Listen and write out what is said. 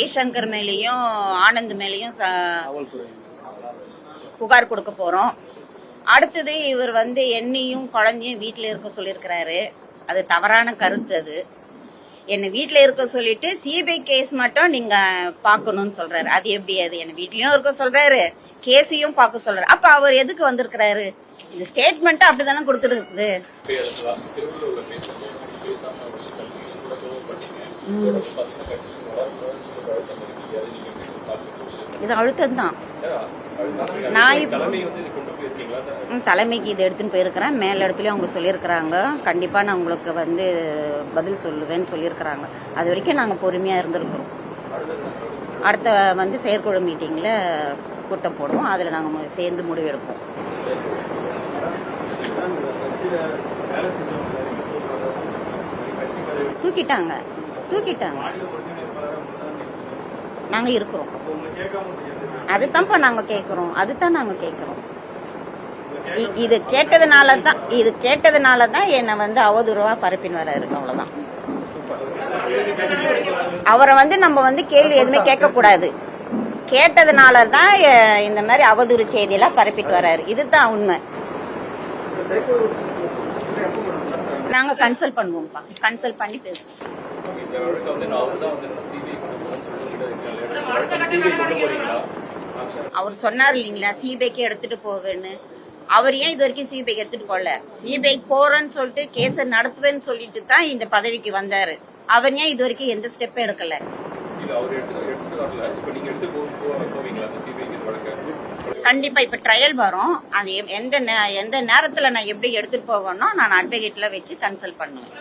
ஜெய்சங்கர் மேலேயும் ஆனந்த் மேலேயும் புகார் கொடுக்க போறோம். அடுத்தது இவர் வந்து என்னையும் குழந்தையும் வீட்டில் இருக்க சொல்லியிருக்கிறாரு. அது தவறான கருத்து அது. என்னை வீட்டில் இருக்க சொல்லிட்டு சிபிஐ கேஸ் மட்டும் நீங்க பார்க்கணும்னு சொல்றாரு. அது எப்படி? அது என்ன வீட்லயும் இருக்க சொல்றாரு. கேஸையும் பார்க்க சொல்றாரு. அப்ப அவர் எதுக்கு வந்திருக்கிறாரு? இந்த ஸ்டேட்மெண்ட் அப்படிதானே கொடுத்துருக்குது. இது அழுத்தம் தான் நான் இப்ப தலைமைக்கு இது எடுத்துன்னு போயிருக்கிறேன். மேல் இடத்துலயும் அவங்க சொல்லியிருக்கிறாங்க. கண்டிப்பா நான் உங்களுக்கு வந்து பதில் சொல்லுவேன்னு சொல்லியிருக்கிறாங்க. அது வரைக்கும் நாங்க பொறுமையா இருந்திருக்கிறோம். அடுத்த வந்து செயற்குழு மீட்டிங்ல கூட்டம் போடுவோம். அதுல நாங்க மு- சேர்ந்து முடிவெடுப்போம். தூக்கிட்டாங்க. தூக்கிட்டாங்க. நாங்க இருக்கிறோம். அதுதான்ப்பா நாங்க கேக்குறோம். அதுதான் நாங்க கேக்குறோம். இது கேட்டதுனால தான் இது கேட்டதுனால தான் என்னை வந்து அவதூறுவா பரப்பின்னு இருக்கு அவ்வளவுதான். அவரை வந்து நம்ம வந்து கேள்வி எதுவுமே கேட்க கூடாது கேட்டதுனால தான் இந்த மாதிரி அவதூறு செய்தியெல்லாம் பரப்பிட்டு வராரு. இதுதான் உண்மை. நாங்க கன்சல்ட் பண்ணுவோம்ப்பா. கன்சல்ட் பண்ணி பேசுவோம். அவர் சொன்னார் இல்லைங்களா சிபிஐக்கு எடுத்துட்டு போவேன்னு. அவர் ஏன் இது வரைக்கும் சிபிஐக்கு எடுத்துட்டு போகல சிபிஐ போறேன்னு சொல்லிட்டு கேஸ நடத்துவேன்னு சொல்லிட்டு தான் இந்த பதவிக்கு வந்தாரு. அவர் ஏன் இது வரைக்கும் எந்த ஸ்டெப்பும் எடுக்கல? கண்டிப்பா இப்ப ட்ரையல் வரும். அது எந்த நே- எந்த நேரத்துல நான் எப்படி எடுத்துட்டு போவேனோ நான் அட்வொகேட்ல வச்சு கன்சல்ட் பண்ணுவேன்.